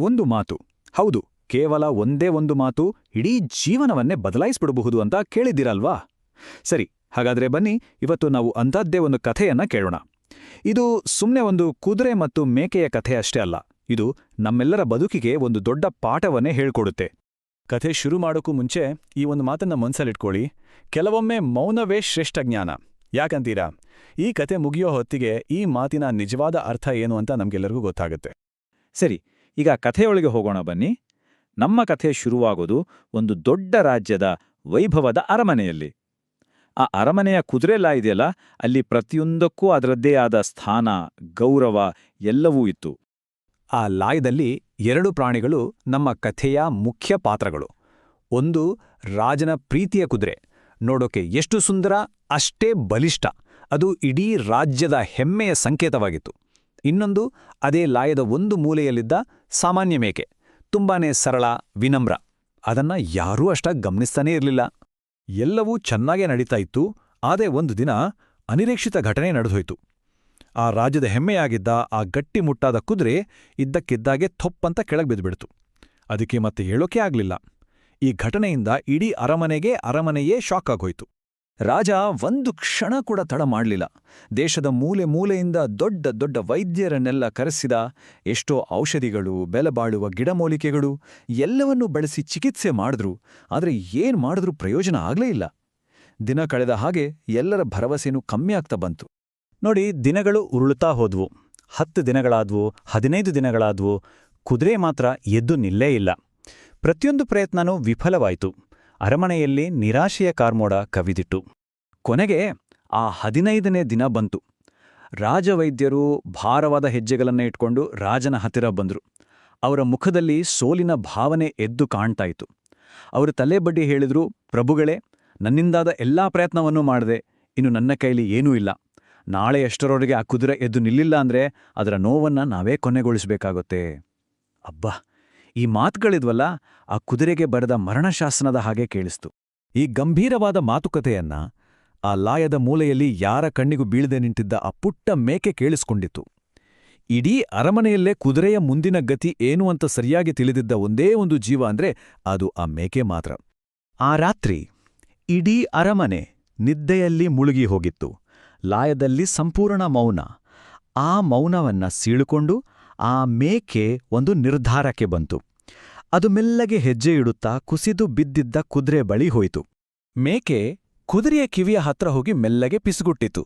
ಒಂದು ಮಾತು. ಹೌದು, ಕೇವಲ ಒಂದೇ ಒಂದು ಮಾತು ಇಡೀ ಜೀವನವನ್ನೇ ಬದಲಾಯಿಸ್ಬಿಡಬಹುದು ಅಂತ ಕೇಳಿದ್ದೀರಲ್ವಾ? ಸರಿ, ಹಾಗಾದ್ರೆ ಬನ್ನಿ, ಇವತ್ತು ನಾವು ಅಂಥದ್ದೇ ಒಂದು ಕಥೆಯನ್ನ ಕೇಳೋಣ. ಇದು ಸುಮ್ಮನೆ ಒಂದು ಕುದುರೆ ಮತ್ತು ಮೇಕೆಯ ಕಥೆ ಅಷ್ಟೇ ಅಲ್ಲ. ಇದು ನಮ್ಮೆಲ್ಲರ ಬದುಕಿಗೆ ಒಂದು ದೊಡ್ಡ ಪಾಠವನ್ನೇ ಹೇಳ್ಕೊಡುತ್ತೆ. ಕಥೆ ಶುರು ಮಾಡೋಕ್ಕೂ ಮುಂಚೆ ಈ ಒಂದು ಮಾತನ್ನ ಮನ್ಸಲ್ಲಿಟ್ಕೊಳ್ಳಿ. ಕೆಲವೊಮ್ಮೆ ಮೌನವೇ ಶ್ರೇಷ್ಠ ಜ್ಞಾನ. ಯಾಕಂತೀರಾ? ಈ ಕತೆ ಮುಗಿಯೋ ಹೊತ್ತಿಗೆ ಈ ಮಾತಿನ ನಿಜವಾದ ಅರ್ಥ ಏನು ಅಂತ ನಮಗೆಲ್ಲರಿಗೂ ಗೊತ್ತಾಗುತ್ತೆ. ಸರಿ ಈಗ ಕಥೆಯೊಳಗೆ ಹೋಗೋಣ ಬನ್ನಿ. ನಮ್ಮ ಕಥೆ ಶುರುವಾಗೋದು ಒಂದು ದೊಡ್ಡ ರಾಜ್ಯದ ವೈಭವದ ಅರಮನೆಯಲ್ಲಿ. ಆ ಅರಮನೆಯ ಕುದುರೆಲ್ಲ ಇದೆಯಲ್ಲ, ಅಲ್ಲಿ ಪ್ರತಿಯೊಂದಕ್ಕೂ ಅದರದ್ದೇ ಆದ ಸ್ಥಾನ, ಗೌರವ ಎಲ್ಲವೂ ಇತ್ತು. ಆ ಲಾಯದಲ್ಲಿ ಎರಡು ಪ್ರಾಣಿಗಳು ನಮ್ಮ ಕಥೆಯ ಮುಖ್ಯ ಪಾತ್ರಗಳು. ಒಂದು ರಾಜನ ಪ್ರೀತಿಯ ಕುದುರೆ. ನೋಡೋಕೆ ಎಷ್ಟು ಸುಂದರ, ಅಷ್ಟೇ ಬಲಿಷ್ಠ. ಅದು ಇಡೀ ರಾಜ್ಯದ ಹೆಮ್ಮೆಯ ಸಂಕೇತವಾಗಿತ್ತು. ಇನ್ನೊಂದು, ಅದೇ ಲಾಯದ ಒಂದು ಮೂಲೆಯಲ್ಲಿದ್ದ ಸಾಮಾನ್ಯ ಮೇಕೆ ತುಂಬಾನೇ ಸರಳ, ವಿನಮ್ರ. ಅದನ್ನ ಯಾರೂ ಅಷ್ಟಾಗಿ ಗಮನಿಸ್ತಾನೇ ಇರಲಿಲ್ಲ. ಎಲ್ಲವೂ ಚೆನ್ನಾಗೇ ನಡೀತಾ ಇತ್ತು ಆದೇ ಒಂದು ದಿನ ಅನಿರೀಕ್ಷಿತ ಘಟನೆ ನಡೆದೋಯ್ತು. ಆ ರಾಜ್ಯದ ಹೆಮ್ಮೆಯಾಗಿದ್ದ, ಆ ಗಟ್ಟಿಮುಟ್ಟಾದ ಕುದುರೆ ಇದ್ದಕ್ಕಿದ್ದಾಗೆ ಥೊಪ್ಪಂತ ಕೆಳಗೆ ಬಿದ್ದುಬಿಡ್ತು ಅದಕ್ಕೆ ಮತ್ತೆ ಹೇಳೋಕೆ ಆಗಲಿಲ್ಲ. ಈ ಘಟನೆಯಿಂದ ಇಡೀ ಅರಮನೆಗೆ ಅರಮನೆಯೇ ಶಾಕ್ ಆಗೋಯ್ತು. ರಾಜ ಒಂದು ಕ್ಷಣ ಕೂಡ ತಡ ಮಾಡಲಿಲ್ಲ. ದೇಶದ ಮೂಲೆ ಮೂಲೆಯಿಂದ ದೊಡ್ಡ ದೊಡ್ಡ ವೈದ್ಯರನ್ನೆಲ್ಲ ಕರೆಸಿದ ಎಷ್ಟೋ ಔಷಧಿಗಳು, ಬೆಲೆಬಾಳುವ ಗಿಡಮೂಲಿಕೆಗಳು ಎಲ್ಲವನ್ನೂ ಬಳಸಿ ಚಿಕಿತ್ಸೆ ಮಾಡಿದ್ರು. ಆದರೆ ಏನು ಮಾಡಿದ್ರೂ ಪ್ರಯೋಜನ ಆಗಲೇ ಇಲ್ಲ. ದಿನ ಕಳೆದ ಹಾಗೆ ಎಲ್ಲರ ಭರವಸೆನೂ ಕಮ್ಮಿ ಆಗ್ತಾ ಬಂತು. ನೋಡಿ, ದಿನಗಳು ಉರುಳುತ್ತಾ ಹೋದ್ವು. ಹತ್ತು ದಿನಗಳಾದ್ವು, ಹದಿನೈದು ದಿನಗಳಾದ್ವು, ಕುದುರೆ ಮಾತ್ರ ಎದ್ದು ನಿಲ್ಲೇ ಇಲ್ಲ. ಪ್ರತಿಯೊಂದು ಪ್ರಯತ್ನನೂ ವಿಫಲವಾಯಿತು. ಅರಮನೆಯಲ್ಲಿ ನಿರಾಶೆಯ ಕಾರ್ಮೋಡ ಕವಿದಿಟ್ಟು. ಕೊನೆಗೆ ಆ ಹದಿನೈದನೇ ದಿನ ಬಂತು. ರಾಜವೈದ್ಯರು ಭಾರವಾದ ಹೆಜ್ಜೆಗಳನ್ನು ಇಟ್ಕೊಂಡು ರಾಜನ ಹತ್ತಿರ ಬಂದರು. ಅವರ ಮುಖದಲ್ಲಿ ಸೋಲಿನ ಭಾವನೆ ಎದ್ದು ಕಾಣ್ತಾಯಿತು ಅವರು ತಲೆಬಡ್ಡಿ ಹೇಳಿದರು, ಪ್ರಭುಗಳೇ, ನನ್ನಿಂದಾದ ಎಲ್ಲಾ ಪ್ರಯತ್ನವನ್ನೂ ಮಾಡಿದೆ. ಇನ್ನು ನನ್ನ ಕೈಲಿ ಏನೂ ಇಲ್ಲ. ನಾಳೆ ಎಷ್ಟರವರೆಗೆ ಆ ಕುದುರೆ ಎದ್ದು ನಿಲ್ಲಿಲ್ಲ ಅಂದ್ರೆ ಅದರ ನೋವನ್ನ ನಾವೇ ಕೊನೆಗೊಳಿಸಬೇಕಾಗುತ್ತೆ. ಅಬ್ಬಾ ಈ ಮಾತುಗಳಿದ್ವಲ್ಲ, ಆ ಕುದುರೆಗೆ ಬರೆದ ಮರಣಶಾಸನದ ಹಾಗೆ ಕೇಳಿಸ್ತು. ಈ ಗಂಭೀರವಾದ ಮಾತುಕತೆಯನ್ನ ಆ ಲಾಯದ ಮೂಲೆಯಲ್ಲಿ ಯಾರ ಕಣ್ಣಿಗೂ ಬೀಳದೆ ನಿಂತಿದ್ದ ಆ ಪುಟ್ಟ ಮೇಕೆ ಕೇಳಿಸ್ಕೊಂಡಿತು ಇಡೀ ಅರಮನೆಯಲ್ಲೇ ಕುದುರೆಯ ಮುಂದಿನ ಗತಿ ಏನು ಅಂತ ಸರಿಯಾಗಿ ತಿಳಿದಿದ್ದ ಒಂದೇ ಒಂದು ಜೀವ ಅಂದ್ರೆ ಅದು ಆ ಮೇಕೆ ಮಾತ್ರ. ಆ ರಾತ್ರಿ ಇಡೀ ಅರಮನೆ ನಿದ್ದೆಯಲ್ಲಿ ಮುಳುಗಿ ಹೋಗಿತ್ತು. ಲಾಯದಲ್ಲಿ ಸಂಪೂರ್ಣ ಮೌನ. ಆ ಮೌನವನ್ನ ಸೀಳುಕೊಂಡು ಆ ಮೇಕೆ ಒಂದು ನಿರ್ಧಾರಕ್ಕೆ ಬಂತು. ಅದು ಮೆಲ್ಲಗೆ ಹೆಜ್ಜೆ ಇಡುತ್ತಾ ಕುಸಿದು ಬಿದ್ದಿದ್ದ ಕುದುರೆ ಬಳಿ ಹೋಯಿತು. ಮೇಕೆ ಕುದುರೆಯ ಕಿವಿಯ ಹತ್ರ ಹೋಗಿ ಮೆಲ್ಲಗೆ ಪಿಸುಗುಟ್ಟಿತು.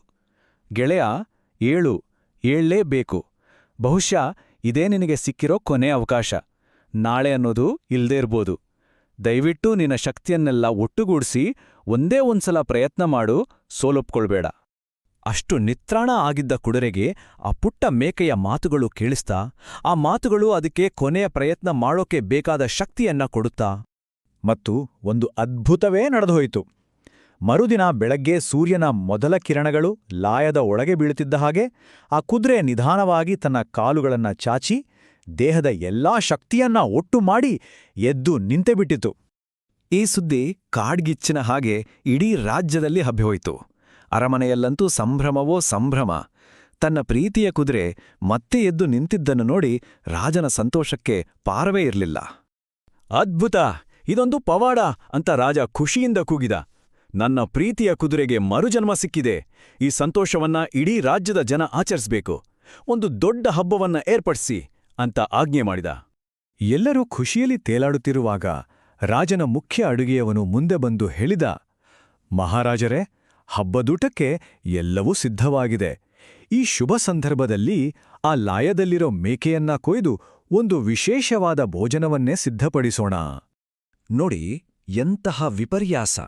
ಗೆಳೆಯ, ಏಳು ಏಳ್ಲೇಬೇಕು ಬಹುಶಃ ಇದೇ ನಿನಗೆ ಸಿಕ್ಕಿರೋ ಕೊನೆ ಅವಕಾಶ. ನಾಳೆ ಅನ್ನೋದು ಇಲ್ದೇ ಇರ್ಬೋದು. ದಯವಿಟ್ಟು ನಿನ್ನ ಶಕ್ತಿಯನ್ನೆಲ್ಲ ಒಟ್ಟುಗೂಡಿಸಿ, ಒಂದೇ ಒಂದ್ಸಲ ಪ್ರಯತ್ನ ಮಾಡು, ಸೋಲೊಪ್ಕೊಳ್ಬೇಡ. ಅಷ್ಟು ನಿತ್ರಾಣ ಆಗಿದ್ದ ಕುಡರೆಗೆ ಆ ಪುಟ್ಟ ಮೇಕೆಯ ಮಾತುಗಳು ಕೇಳಿಸ್ತಾ, ಆ ಮಾತುಗಳು ಅದಕ್ಕೆ ಕೊನೆಯ ಪ್ರಯತ್ನ ಮಾಡೋಕೆ ಬೇಕಾದ ಶಕ್ತಿಯನ್ನ ಕೊಡುತ್ತಾ, ಮತ್ತು ಒಂದು ಅದ್ಭುತವೇ ನಡೆದುಹೋಯಿತು ಮರುದಿನ ಬೆಳಗ್ಗೆ ಸೂರ್ಯನ ಮೊದಲ ಕಿರಣಗಳು ಲಾಯದ ಒಳಗೆ ಬೀಳುತ್ತಿದ್ದ ಹಾಗೆ ಆ ಕುದುರೆ ನಿಧಾನವಾಗಿ ತನ್ನ ಕಾಲುಗಳನ್ನ ಚಾಚಿ, ದೇಹದ ಎಲ್ಲಾ ಶಕ್ತಿಯನ್ನ ಒಟ್ಟು ಮಾಡಿ ಎದ್ದು ನಿಂತೆಬಿಟ್ಟಿತು. ಈ ಸುದ್ದಿ ಕಾಡ್ಗಿಚ್ಚಿನ ಹಾಗೆ ಇಡೀ ರಾಜ್ಯದಲ್ಲಿ ಹಬ್ಬಿಹೋಯಿತು. ಅರಮನೆಯಲ್ಲಂತೂ ಸಂಭ್ರಮವೋ ಸಂಭ್ರಮ. ತನ್ನ ಪ್ರೀತಿಯ ಕುದುರೆ ಮತ್ತೆ ಎದ್ದು ನಿಂತಿದ್ದನ್ನು ನೋಡಿ ರಾಜನ ಸಂತೋಷಕ್ಕೆ ಪಾರವೇ ಇರಲಿಲ್ಲ. ಅದ್ಭುತ! ಇದೊಂದು ಪವಾಡ ಅಂತ ರಾಜ ಖುಷಿಯಿಂದ ಕೂಗಿದ. ನನ್ನ ಪ್ರೀತಿಯ ಕುದುರೆಗೆ ಮರುಜನ್ಮ ಸಿಕ್ಕಿದೆ. ಈ ಸಂತೋಷವನ್ನ ಇಡೀ ರಾಜ್ಯದ ಜನ ಆಚರಿಸಬೇಕು. ಒಂದು ದೊಡ್ಡ ಹಬ್ಬವನ್ನ ಏರ್ಪಡಿಸಿ ಅಂತ ಆಜ್ಞೆ ಮಾಡಿದ. ಎಲ್ಲರೂ ಖುಷಿಯಲ್ಲಿ ತೇಲಾಡುತ್ತಿರುವಾಗ ರಾಜನ ಮುಖ್ಯ ಅಡುಗೆಯವನು ಮುಂದೆ ಬಂದು ಹೇಳಿದ, ಮಹಾರಾಜರೇ ಹಬ್ಬದೂಟಕ್ಕೆ ಎಲ್ಲವೂ ಸಿದ್ಧವಾಗಿದೆ. ಈ ಶುಭ ಸಂದರ್ಭದಲ್ಲಿ ಆ ಲಾಯದಲ್ಲಿರೋ ಮೇಕೆಯನ್ನ ಕೊಯ್ದು ಒಂದು ವಿಶೇಷವಾದ ಭೋಜನವನ್ನೇ ಸಿದ್ಧಪಡಿಸೋಣ. ನೋಡಿ, ಎಂತಹ ವಿಪರ್ಯಾಸ.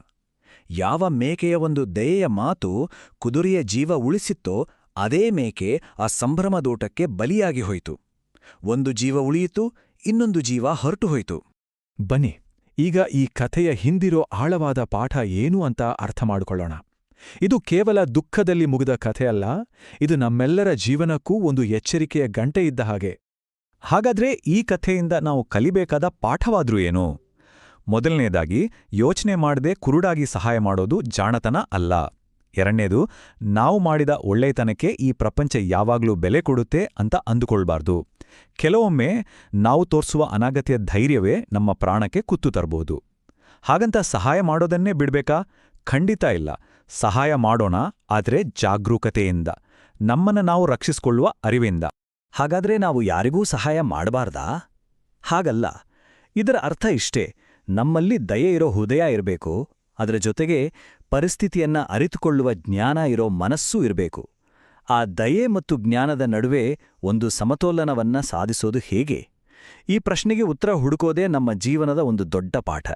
ಯಾವ ಮೇಕೆಯ ಒಂದು ದಯೆಯ ಮಾತು ಕುದುರೆಯ ಜೀವ ಉಳಿಸಿತ್ತೋ, ಅದೇ ಮೇಕೆ ಆ ಸಂಭ್ರಮದೂಟಕ್ಕೆ ಬಲಿಯಾಗಿ ಹೋಯಿತು. ಒಂದು ಜೀವ ಉಳಿಯಿತು, ಇನ್ನೊಂದು ಜೀವ ಹೊರಟು ಹೋಯಿತು. ಬನ್ನಿ, ಈಗ ಈ ಕಥೆಯ ಹಿಂದಿರೋ ಆಳವಾದ ಪಾಠ ಏನು ಅಂತ ಅರ್ಥ ಮಾಡಿಕೊಳ್ಳೋಣ. ಇದು ಕೇವಲ ದುಃಖದಲ್ಲಿ ಮುಗಿದ ಕಥೆಯಲ್ಲ, ಇದು ನಮ್ಮೆಲ್ಲರ ಜೀವನಕ್ಕೂ ಒಂದು ಎಚ್ಚರಿಕೆಯ ಗಂಟೆ ಇದ್ದ ಹಾಗೆ. ಹಾಗಾದ್ರೆ ಈ ಕಥೆಯಿಂದ ನಾವು ಕಲಿಬೇಕಾದ ಪಾಠವಾದ್ರೂ ಏನು? ಮೊದಲನೆಯದಾಗಿ ಯೋಚನೆ ಮಾಡದೆ ಕುರುಡಾಗಿ ಸಹಾಯ ಮಾಡೋದು ಜಾಣತನ ಅಲ್ಲ. ಎರಡನೇದು, ನಾವು ಮಾಡಿದ ಒಳ್ಳೆಯತನಕ್ಕೆ ಈ ಪ್ರಪಂಚ ಯಾವಾಗ್ಲೂ ಬೆಲೆ ಕೊಡುತ್ತೆ ಅಂತ ಅಂದುಕೊಳ್ಬಾರ್ದು. ಕೆಲವೊಮ್ಮೆ, ನಾವು ತೋರಿಸುವ ಅನಾಗತ್ಯ ಧೈರ್ಯವೇ ನಮ್ಮ ಪ್ರಾಣಕ್ಕೆ ಕುತ್ತು ತರಬಹುದು ಹಾಗಂತ ಸಹಾಯ ಮಾಡೋದನ್ನೇ ಬಿಡಬೇಕಾ? ಖಂಡಿತ ಇಲ್ಲ. ಸಹಾಯ ಮಾಡೋಣ ಆದರೆ ಜಾಗರೂಕತೆಯಿಂದ. ನಮ್ಮನ್ನ ನಾವು ರಕ್ಷಿಸಿಕೊಳ್ಳುವ ಅರಿವಿಂದ. ಹಾಗಾದ್ರೆ ನಾವು ಯಾರಿಗೂ ಸಹಾಯ ಮಾಡಬಾರ್ದಾ? ಹಾಗಲ್ಲ. ಇದರ ಅರ್ಥ ಇಷ್ಟೇ. ನಮ್ಮಲ್ಲಿ ದಯೆ ಇರೋ ಹೃದಯ ಇರಬೇಕು. ಅದರ ಜೊತೆಗೆ ಪರಿಸ್ಥಿತಿಯನ್ನ ಅರಿತುಕೊಳ್ಳುವ ಜ್ಞಾನ ಇರೋ ಮನಸ್ಸೂ ಇರಬೇಕು. ಆ ದಯೆ ಮತ್ತು ಜ್ಞಾನದ ನಡುವೆ ಒಂದು ಸಮತೋಲನವನ್ನ ಸಾಧಿಸೋದು ಹೇಗೆ? ಈ ಪ್ರಶ್ನೆಗೆ ಉತ್ತರ ಹುಡುಕೋದೇ ನಮ್ಮ ಜೀವನದ ಒಂದು ದೊಡ್ಡ ಪಾಠ.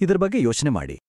ಇದರ ಬಗ್ಗೆ ಯೋಚನೆ ಮಾಡಿ.